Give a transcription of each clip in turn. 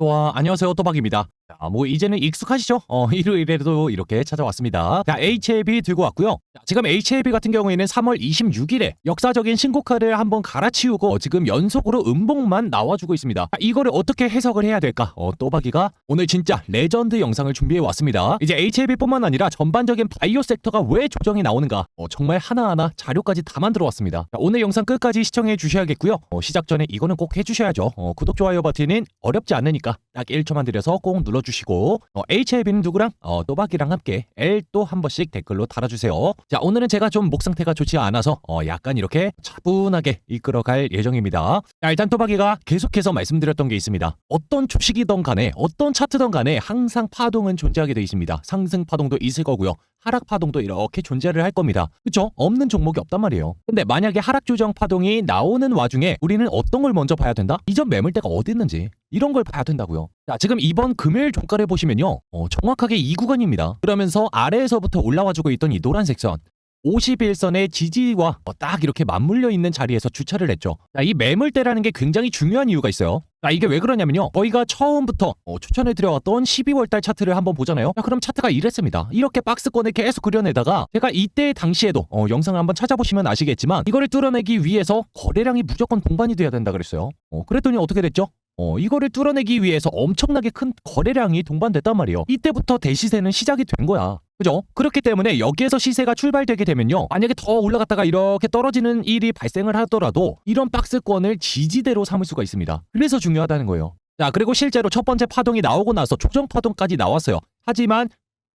와, 안녕하세요. 또박입니다. 자, 뭐 이제는 익숙하시죠? 어, 일요일에도 이렇게 찾아왔습니다. 자, HLB 들고 왔고요. 자, 지금 HLB 같은 경우에는 3월 26일에 역사적인 신고카를 한번 갈아치우고 어, 지금 연속으로 음봉만 나와주고 있습니다. 자, 이거를 어떻게 해석을 해야 될까? 어, 또박이가 오늘 진짜 레전드 영상을 준비해 왔습니다. 이제 HLB뿐만 아니라 전반적인 바이오 섹터가 왜 조정이 나오는가? 어, 정말 하나하나 자료까지 다 만들어 왔습니다. 자, 오늘 영상 끝까지 시청해 주셔야겠고요. 어, 시작 전에 이거는 꼭 해주셔야죠. 어, 구독, 좋아요 버튼은 어렵지 않으니까 딱 1초만 들여서 꼭 눌러 주시고 어, HLB는 누구랑? 어, 또박이랑 함께 L 또한 번씩 댓글로 달아주세요. 자 오늘은 제가 좀 목 상태가 좋지 않아서 어, 약간 이렇게 차분하게 이끌어갈 예정입니다. 자, 일단 또박이가 계속해서 말씀드렸던 게 있습니다. 어떤 주식이던 간에 어떤 차트던 간에 항상 파동은 존재하게 돼 있습니다. 상승 파동도 있을 거고요. 하락 파동도 이렇게 존재를 할 겁니다. 그쵸? 없는 종목이 없단 말이에요. 근데 만약에 하락 조정 파동이 나오는 와중에 우리는 어떤 걸 먼저 봐야 된다? 이전 매물대가 어디 있는지 이런 걸 봐야 된다고요. 자, 지금 이번 금요일 종가를 보시면요. 어, 정확하게 이 구간입니다. 그러면서 아래에서부터 올라와주고 있던 이 노란색 선 51선의 지지와 어, 딱 이렇게 맞물려 있는 자리에서 주차를 했죠. 자, 이 매물대라는 게 굉장히 중요한 이유가 있어요. 자, 이게 왜 그러냐면요. 저희가 처음부터 어, 추천해 드려왔던 12월달 차트를 한번 보잖아요. 자, 그럼 차트가 이랬습니다. 이렇게 박스권을 계속 그려내다가 제가 이때 당시에도 어, 영상을 한번 찾아보시면 아시겠지만 이거를 뚫어내기 위해서 거래량이 무조건 동반이 돼야 된다 그랬어요. 어, 그랬더니 어떻게 됐죠? 어, 이거를 뚫어내기 위해서 엄청나게 큰 거래량이 동반됐단 말이에요. 이때부터 대시세는 시작이 된 거야. 그죠? 그렇기 때문에 여기에서 시세가 출발되게 되면요. 만약에 더 올라갔다가 이렇게 떨어지는 일이 발생을 하더라도 이런 박스권을 지지대로 삼을 수가 있습니다. 그래서 중요하다는 거예요. 자, 그리고 실제로 첫 번째 파동이 나오고 나서 조정 파동까지 나왔어요. 하지만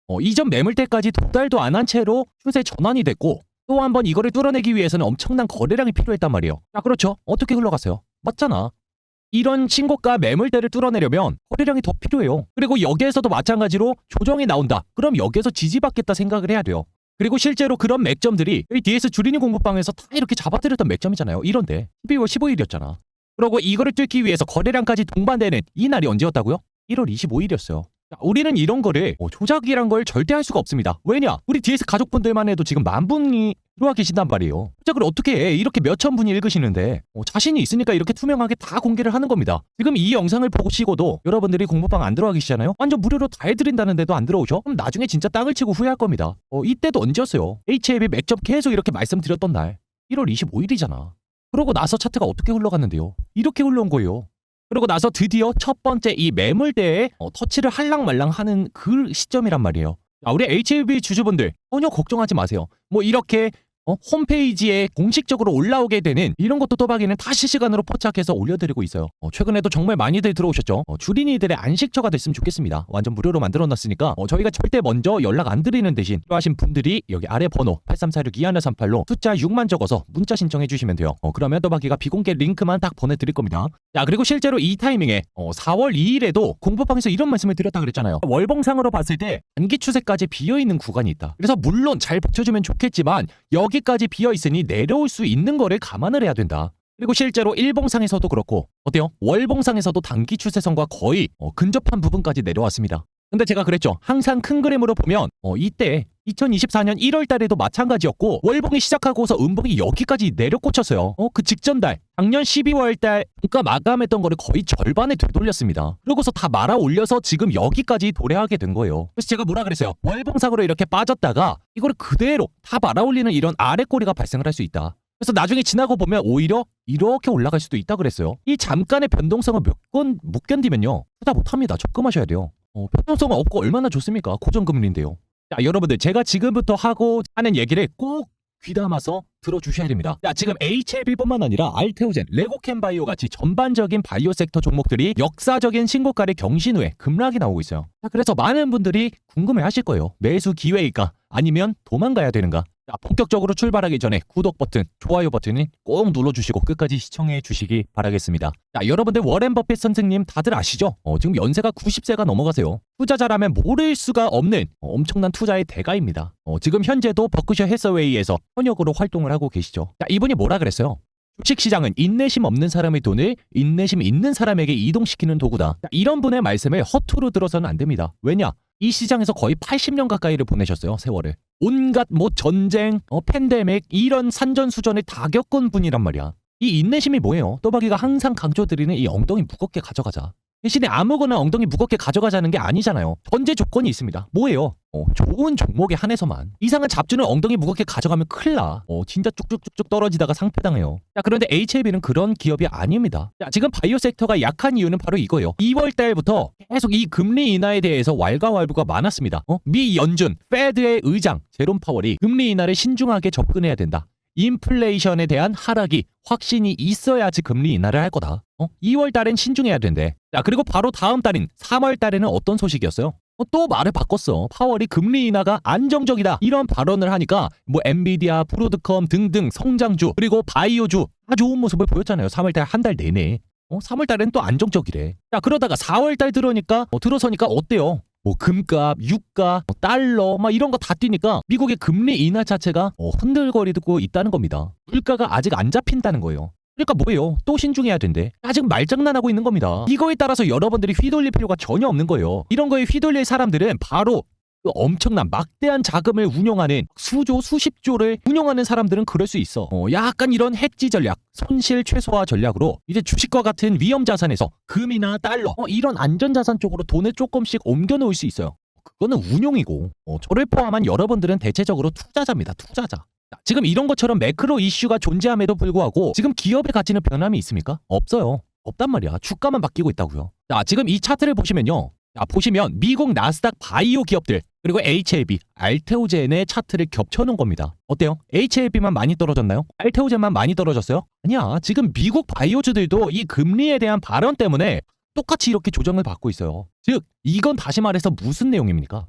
어, 이전 매물대까지 도달도 안 한 채로 추세 전환이 됐고 또 한 번 이거를 뚫어내기 위해서는 엄청난 거래량이 필요했단 말이에요. 자, 그렇죠. 어떻게 흘러갔어요? 맞잖아. 이런 신고가 매물대를 뚫어내려면 거래량이 더 필요해요. 그리고 여기에서도 마찬가지로 조정이 나온다. 그럼 여기에서 지지받겠다 생각을 해야 돼요. 그리고 실제로 그런 맥점들이 DS 주린이 공부방에서 다 이렇게 잡아드렸던 맥점이잖아요. 이런데 12월 15일이었잖아. 그리고 이거를 뚫기 위해서 거래량까지 동반되는 이 날이 언제였다고요? 1월 25일이었어요. 우리는 이런 거를 뭐 조작이란 걸 절대 할 수가 없습니다. 왜냐? 우리 DS 가족분들만 해도 지금 만 분이 들어와 계신단 말이에요. 조작을 어떻게 해? 이렇게 몇천 분이 읽으시는데 어, 자신이 있으니까 이렇게 투명하게 다 공개를 하는 겁니다. 지금 이 영상을 보시고도 여러분들이 공부방 안 들어와 계시잖아요. 완전 무료로 다 해드린다는데도 안 들어오셔? 그럼 나중에 진짜 땅을 치고 후회할 겁니다. 어, 이때도 언제였어요? HAB 맥점 계속 이렇게 말씀드렸던 날 1월 25일이잖아. 그러고 나서 차트가 어떻게 흘러갔는데요? 이렇게 흘러온 거예요. 그러고 나서 드디어 첫 번째 이 매물대에 어, 터치를 할랑말랑 하는 그 시점이란 말이에요. 자, 우리 HLB 주주분들 전혀 걱정하지 마세요. 뭐 이렇게 어, 홈페이지에 공식적으로 올라오게 되는 이런 것도 또박이는 다 실시간으로 포착해서 올려드리고 있어요. 어, 최근에도 정말 많이들 들어오셨죠. 어, 주린이들의 안식처가 됐으면 좋겠습니다. 완전 무료로 만들어놨으니까 어, 저희가 절대 먼저 연락 안 드리는 대신 필요하신 분들이 여기 아래 번호 8346-2138로 숫자 6만 적어서 문자 신청해 주시면 돼요. 어, 그러면 또박이가 비공개 링크만 딱 보내드릴 겁니다. 자 그리고 실제로 이 타이밍에 어, 4월 2일에도 공부방에서 이런 말씀을 드렸다 그랬잖아요. 월봉상으로 봤을 때 단기 추세까지 비어있는 구간이 있다. 그래서 물론 잘 버텨주면 좋겠지만 여기 까지 비어 있으니 내려올 수 있는 거를 감안을 해야 된다. 그리고 실제로 일봉상에서도 그렇고 어때요? 월봉상에서도 단기 추세선과 거의 어, 근접한 부분까지 내려왔습니다. 근데 제가 그랬죠. 항상 큰 그림으로 보면 어, 이때 2024년 1월 달에도 마찬가지였고 월봉이 시작하고서 음봉이 여기까지 내려꽂혔어요. 어, 그 직전 달 작년 12월 달 그러니까 마감했던 거를 거의 절반에 되돌렸습니다. 그러고서 다 말아 올려서 지금 여기까지 도래하게 된 거예요. 그래서 제가 뭐라 그랬어요? 월봉상으로 이렇게 빠졌다가 이거를 그대로 다 말아 올리는 이런 아래 꼬리가 발생을 할 수 있다. 그래서 나중에 지나고 보면 오히려 이렇게 올라갈 수도 있다 그랬어요. 이 잠깐의 변동성을 몇 건 못 견디면요. 투자 못합니다. 적금하셔야 돼요. 어, 변동성은 없고 얼마나 좋습니까? 고정금리인데요. 자, 여러분들 제가 지금부터 하고 하는 얘기를 꼭 귀담아서 들어주셔야 됩니다. 자, 지금 HLB뿐만 아니라 알테오젠, 레고캠바이오 같이 전반적인 바이오 섹터 종목들이 역사적인 신고가를 경신 후에 급락이 나오고 있어요. 자, 그래서 많은 분들이 궁금해 하실 거예요. 매수 기회일까? 아니면 도망가야 되는가? 자, 본격적으로 출발하기 전에 구독 버튼, 좋아요 버튼을 꼭 눌러주시고 끝까지 시청해 주시기 바라겠습니다. 자, 여러분들 워렌 버핏 선생님 다들 아시죠? 어, 지금 연세가 90세가 넘어가세요. 투자자라면 모를 수가 없는 어, 엄청난 투자의 대가입니다. 어, 지금 현재도 버크셔 해서웨이에서 현역으로 활동을 하고 계시죠. 자, 이분이 뭐라 그랬어요? 주식시장은 인내심 없는 사람의 돈을 인내심 있는 사람에게 이동시키는 도구다. 자, 이런 분의 말씀을 허투루 들어서는 안 됩니다. 왜냐? 이 시장에서 거의 80년 가까이를 보내셨어요, 세월을. 온갖 뭐 전쟁, 어, 팬데믹 이런 산전수전을 다 겪은 분이란 말이야. 이 인내심이 뭐예요? 또박이가 항상 강조드리는 이 엉덩이 무겁게 가져가자. 대신에 아무거나 엉덩이 무겁게 가져가자는 게 아니잖아요. 전제 조건이 있습니다. 뭐예요? 어, 좋은 종목에 한해서만 이상한 잡주는 엉덩이 무겁게 가져가면 큰일 나. 어, 진짜 쭉쭉쭉쭉 떨어지다가 상패당해요. 자, 그런데 HLB는 그런 기업이 아닙니다. 자, 지금 바이오 섹터가 약한 이유는 바로 이거예요. 2월 달부터 계속 이 금리 인하에 대해서 왈가왈부가 많았습니다. 어? 미 연준, 페드의 의장 제롬 파월이 금리 인하를 신중하게 접근해야 된다. 인플레이션에 대한 하락이 확신이 있어야지 금리 인하를 할 거다. 어? 2월 달엔 신중해야 된대. 자, 그리고 바로 다음 달인 3월 달에는 어떤 소식이었어요? 어, 또 말을 바꿨어. 파월이 금리 인하가 안정적이다. 이런 발언을 하니까 뭐 엔비디아, 브로드컴 등등 성장주 그리고 바이오주 다 좋은 모습을 보였잖아요. 3월 달 한 달 내내. 어, 3월 달엔 또 안정적이래. 자, 그러다가 4월 달 들어니까 어, 들어서니까 어때요? 뭐 금값, 유가, 뭐 달러 막 이런 거 다 뛰니까 미국의 금리 인하 자체가 어, 흔들거리고 있다는 겁니다. 물가가 아직 안 잡힌다는 거예요. 그러니까 뭐예요? 또 신중해야 된대. 아직 말장난하고 있는 겁니다. 이거에 따라서 여러분들이 휘둘릴 필요가 전혀 없는 거예요. 이런 거에 휘둘릴 사람들은 바로 그 엄청난 막대한 자금을 운용하는 수조 수십조를 운용하는 사람들은 그럴 수 있어. 어, 약간 이런 해지 전략, 손실 최소화 전략으로 이제 주식과 같은 위험 자산에서 금이나 달러 어, 이런 안전 자산 쪽으로 돈을 조금씩 옮겨 놓을 수 있어요. 그거는 운용이고 어, 저를 포함한 여러분들은 대체적으로 투자자입니다. 투자자. 자, 지금 이런 것처럼 매크로 이슈가 존재함에도 불구하고 지금 기업의 가치는 변함이 있습니까? 없어요. 없단 말이야. 주가만 바뀌고 있다고요. 자, 지금 이 차트를 보시면요. 자, 보시면 미국 나스닥 바이오 기업들 그리고 HLB, 알테오젠의 차트를 겹쳐놓은 겁니다. 어때요? HLB만 많이 떨어졌나요? 알테오젠만 많이 떨어졌어요? 아니야. 지금 미국 바이오주들도 이 금리에 대한 발언 때문에 똑같이 이렇게 조정을 받고 있어요. 즉, 이건 다시 말해서 무슨 내용입니까?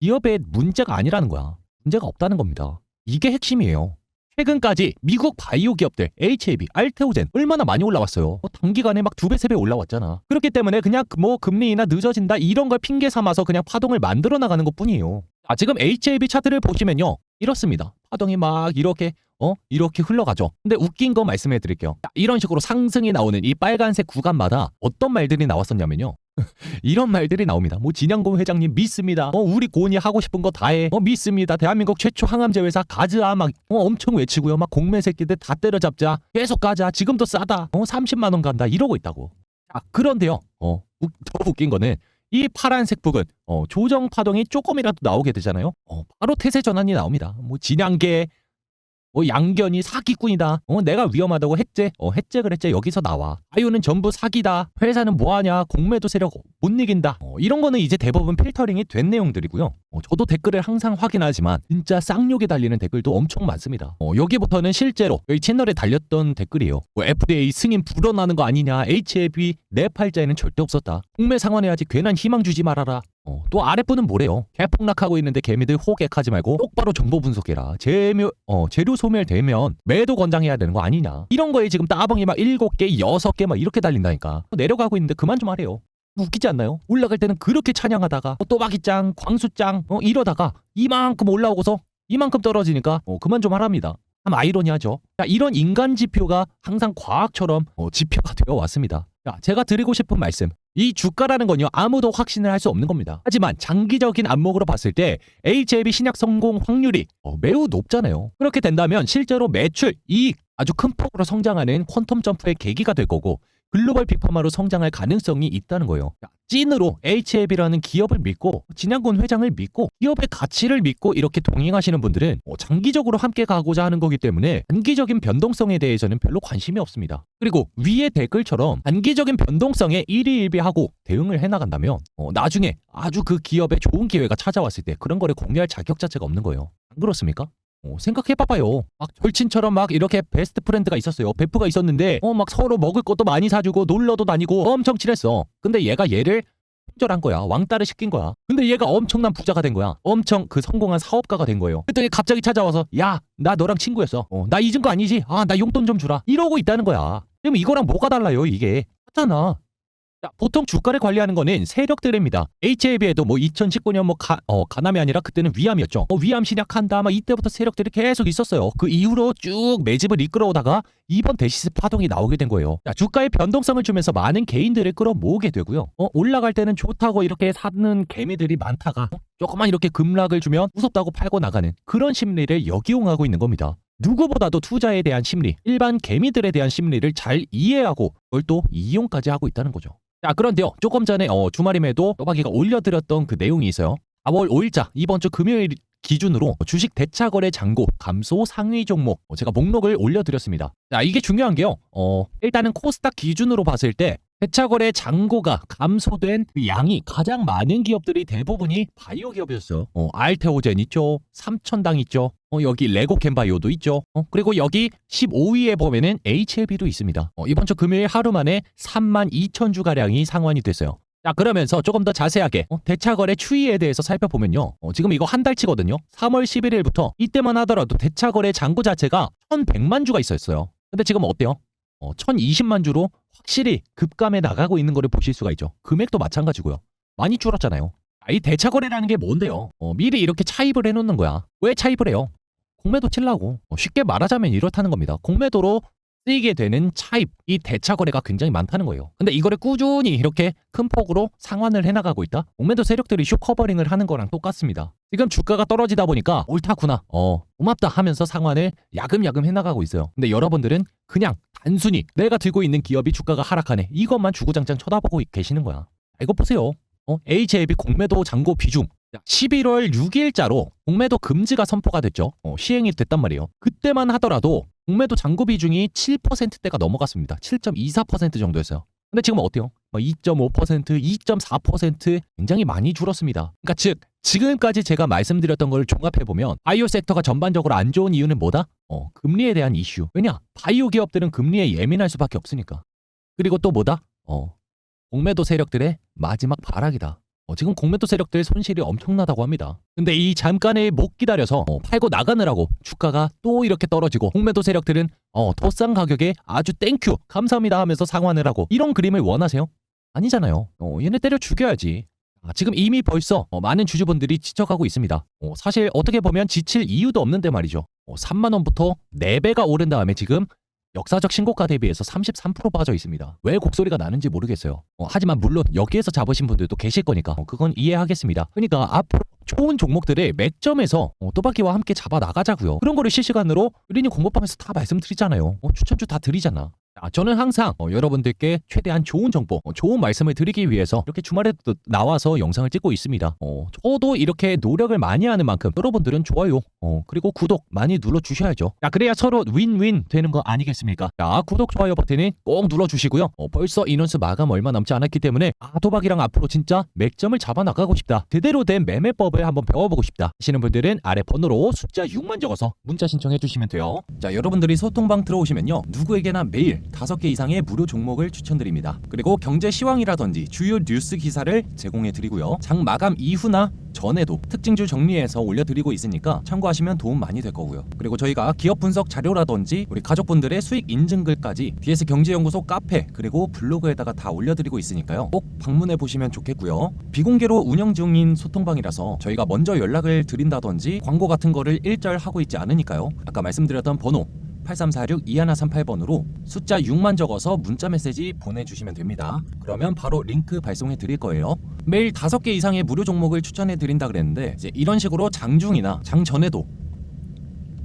기업에 문제가 아니라는 거야. 문제가 없다는 겁니다. 이게 핵심이에요. 최근까지 미국 바이오 기업들 HAB, 알테오젠 얼마나 많이 올라왔어요. 뭐 단기간에 막 두 배, 세 배 올라왔잖아. 그렇기 때문에 그냥 뭐 금리 인하 늦어진다 이런 걸 핑계 삼아서 그냥 파동을 만들어 나가는 것 뿐이에요. 아, 지금 HAB 차트를 보시면요. 이렇습니다. 파동이 막 이렇게 어 이렇게 흘러가죠. 근데 웃긴 거 말씀해 드릴게요. 자, 이런 식으로 상승이 나오는 이 빨간색 구간마다 어떤 말들이 나왔었냐면요. 이런 말들이 나옵니다. 뭐 진양공 회장님 믿습니다. 어 우리 고은이 하고 싶은 거 다 해. 어 믿습니다. 대한민국 최초 항암제 회사 가즈아 막 어, 엄청 외치고요. 막 공매 새끼들 다 때려잡자. 계속 가자. 지금도 싸다. 어 30만 원 간다. 이러고 있다고. 자 그런데요. 어 우- 더 웃긴 거는 이 파란색 부분 어 조정 파동이 조금이라도 나오게 되잖아요. 어 바로 태세 전환이 나옵니다. 뭐 진양계 뭐 양견이 사기꾼이다. 어, 내가 위험하다고 했제. 어, 했제 그랬제 여기서 나와. 아유는 전부 사기다. 회사는 뭐하냐. 공매도 세력 못 이긴다. 어, 이런 거는 이제 대부분 필터링이 된 내용들이고요. 어, 저도 댓글을 항상 확인하지만 진짜 쌍욕에 달리는 댓글도 엄청 많습니다. 어, 여기부터는 실제로 여기 채널에 달렸던 댓글이에요. 뭐 FDA 승인 불어나는 거 아니냐. HAB 내 팔자에는 절대 없었다. 공매 상환해야지 괜한 희망 주지 말아라. 어, 또 아랫분은 뭐래요? 개폭락하고 있는데 개미들 호객하지 말고 똑바로 정보 분석해라. 재료, 어, 재료 소멸되면 매도 권장해야 되는 거 아니냐. 이런 거에 지금 따봉이 막 7개, 6개 막 이렇게 달린다니까. 내려가고 있는데 그만 좀 하래요. 웃기지 않나요? 올라갈 때는 그렇게 찬양하다가 어, 또박이짱, 광수짱 어, 이러다가 이만큼 올라오고서 이만큼 떨어지니까 어, 그만 좀 하랍니다. 참 아이러니하죠. 자, 이런 인간 지표가 항상 과학처럼 어, 지표가 되어 왔습니다. 자, 제가 드리고 싶은 말씀. 이 주가라는 건요 아무도 확신을 할 수 없는 겁니다. 하지만 장기적인 안목으로 봤을 때 HLB 신약 성공 확률이 어, 매우 높잖아요. 그렇게 된다면 실제로 매출, 이익 아주 큰 폭으로 성장하는 퀀텀 점프의 계기가 될 거고 글로벌 빅파마로 성장할 가능성이 있다는 거예요. 자, 찐으로 HLB라는 기업을 믿고 진양곤 회장을 믿고 기업의 가치를 믿고 이렇게 동행하시는 분들은 어, 장기적으로 함께 가고자 하는 거기 때문에 단기적인 변동성에 대해서는 별로 관심이 없습니다. 그리고 위의 댓글처럼 단기적인 변동성에 일희일비하고 대응을 해나간다면 어, 나중에 아주 그 기업에 좋은 기회가 찾아왔을 때 그런 거를 공유할 자격 자체가 없는 거예요. 안 그렇습니까? 어, 생각해봐봐요. 막 절친처럼 막 이렇게 베스트 프렌드가 있었어요. 베프가 있었는데, 어, 막 서로 먹을 것도 많이 사주고 놀러도 다니고 엄청 친했어. 근데 얘가 얘를 손절한 거야. 왕따를 시킨 거야. 근데 얘가 엄청난 부자가 된 거야. 엄청 그 성공한 사업가가 된 거예요. 그랬더니 갑자기 찾아와서, 야, 나 너랑 친구였어. 어, 나 잊은 거 아니지? 아, 나 용돈 좀 주라. 이러고 있다는 거야. 그럼 이거랑 뭐가 달라요, 이게? 하잖아. 자, 보통 주가를 관리하는 거는 세력들입니다. HAB에도 뭐 2019년 뭐 가, 어, 가남이 아니라 그때는 위암이었죠. 어, 위암 신약한다. 막 이때부터 세력들이 계속 있었어요. 그 이후로 쭉 매집을 이끌어오다가 이번 데시스 파동이 나오게 된 거예요. 자, 주가의 변동성을 주면서 많은 개인들을 끌어모으게 되고요. 어, 올라갈 때는 좋다고 이렇게 사는 개미들이 많다가 어, 조금만 이렇게 급락을 주면 무섭다고 팔고 나가는 그런 심리를 역이용하고 있는 겁니다. 누구보다도 투자에 대한 심리, 일반 개미들에 대한 심리를 잘 이해하고 그걸 또 이용까지 하고 있다는 거죠. 자 그런데요. 조금 전에 어, 주말임에도 또박이가 올려드렸던 그 내용이 있어요. 4월 5일자 이번 주 금요일 기준으로 주식 대차거래 잔고 감소 상위 종목 어, 제가 목록을 올려드렸습니다. 자 이게 중요한 게요. 어, 일단은 코스닥 기준으로 봤을 때 대차거래 잔고가 감소된 그 양이 가장 많은 기업들이 대부분이 바이오 기업이었어요. 어, 알테오젠 있죠. 삼천당 있죠. 어, 여기 레고캔바이오도 있죠. 어, 그리고 여기 15위에 보면은 HLB도 있습니다. 어, 이번 주 금요일 하루 만에 3만 2천 주 가량이 상환이 됐어요. 자 그러면서 조금 더 자세하게 어, 대차거래 추이에 대해서 살펴보면요. 어, 지금 이거 한 달치거든요. 3월 11일부터 이때만 하더라도 대차거래 잔고 자체가 1,100만 주가 있었어요. 근데 지금 어때요? 어, 1020만 주로 확실히 급감해 나가고 있는 거를 보실 수가 있죠. 금액도 마찬가지고요. 많이 줄었잖아요. 아, 이 대차 거래라는 게 뭔데요? 어, 미리 이렇게 차입을 해놓는 거야. 왜 차입을 해요? 공매도 치려고. 어, 쉽게 말하자면 이렇다는 겁니다. 공매도로 쓰이게 되는 차입, 이 대차 거래가 굉장히 많다는 거예요. 근데 이거를 꾸준히 이렇게 큰 폭으로 상환을 해나가고 있다? 공매도 세력들이 쇼커버링을 하는 거랑 똑같습니다. 지금 주가가 떨어지다 보니까 옳다구나, 어, 고맙다 하면서 상환을 야금야금 해나가고 있어요. 근데 여러분들은 그냥 단순히 내가 들고 있는 기업이 주가가 하락하네 이것만 주구장창 쳐다보고 계시는 거야. 이거 보세요. 어, HLB 공매도 잔고 비중 11월 6일자로 공매도 금지가 선포가 됐죠. 어, 시행이 됐단 말이에요. 그때만 하더라도 공매도 잔고 비중이 7%대가 넘어갔습니다. 7.24% 정도였어요. 근데 지금 어때요? 2.5%, 2.4% 굉장히 많이 줄었습니다. 그러니까 즉 지금까지 제가 말씀드렸던 걸 종합해 보면 바이오 섹터가 전반적으로 안 좋은 이유는 뭐다? 어, 금리에 대한 이슈. 왜냐? 바이오 기업들은 금리에 예민할 수밖에 없으니까. 그리고 또 뭐다? 어, 공매도 세력들의 마지막 발악이다. 어, 지금 공매도 세력들 손실이 엄청나다고 합니다. 근데 이 잠깐의 못 기다려서 어, 팔고 나가느라고 주가가 또 이렇게 떨어지고 공매도 세력들은 어, 더 싼 가격에 아주 땡큐 감사합니다 하면서 상환을 하고 이런 그림을 원하세요? 아니잖아요. 어, 얘네 때려 죽여야지. 아, 지금 이미 벌써 어, 많은 주주분들이 지쳐가고 있습니다. 어, 사실 어떻게 보면 지칠 이유도 없는데 말이죠. 어, 3만 원부터 4배가 오른 다음에 지금 역사적 신고가 대비해서 33% 빠져 있습니다. 왜 곡소리가 나는지 모르겠어요. 어, 하지만 물론 여기에서 잡으신 분들도 계실 거니까 어, 그건 이해하겠습니다. 그러니까 앞으로 좋은 종목들을 맥점에서 어, 또박이와 함께 잡아 나가자고요. 그런 거를 실시간으로 유린이 공모방에서 다 말씀드리잖아요. 어, 추천주 다 드리잖아. 아, 저는 항상 어, 여러분들께 최대한 좋은 정보, 어, 좋은 말씀을 드리기 위해서 이렇게 주말에도 나와서 영상을 찍고 있습니다. 어, 저도 이렇게 노력을 많이 하는 만큼 여러분들은 좋아요, 어, 그리고 구독 많이 눌러주셔야죠. 야, 그래야 서로 윈윈 되는 거 아니겠습니까? 자, 구독, 좋아요 버튼은 꼭 눌러주시고요. 어, 벌써 인원수 마감 얼마 남지 않았기 때문에 아, 도박이랑 앞으로 진짜 맥점을 잡아 나가고 싶다. 제대로 된 매매법을 한번 배워보고 싶다. 하시는 분들은 아래 번호로 숫자 6만 적어서 문자 신청해 주시면 돼요. 자, 여러분들이 소통방 들어오시면요. 누구에게나 매일 다섯 개 이상의 무료 종목을 추천드립니다. 그리고 경제 시황이라든지 주요 뉴스 기사를 제공해 드리고요. 장 마감 이후나 전에도 특징주 정리해서 올려드리고 있으니까 참고하시면 도움 많이 될 거고요. 그리고 저희가 기업 분석 자료라든지 우리 가족분들의 수익 인증글까지 DS 경제연구소 카페 그리고 블로그에다가 다 올려드리고 있으니까요. 꼭 방문해 보시면 좋겠고요. 비공개로 운영 중인 소통방이라서 저희가 먼저 연락을 드린다든지 광고 같은 거를 일절 하고 있지 않으니까요. 아까 말씀드렸던 번호 8346-2138번으로 숫자 6만 적어서 문자 메시지 보내주시면 됩니다. 그러면 바로 링크 발송해 드릴 거예요. 매일 5개 이상의 무료 종목을 추천해 드린다 그랬는데 이제 이런 식으로 장 중이나 장 전에도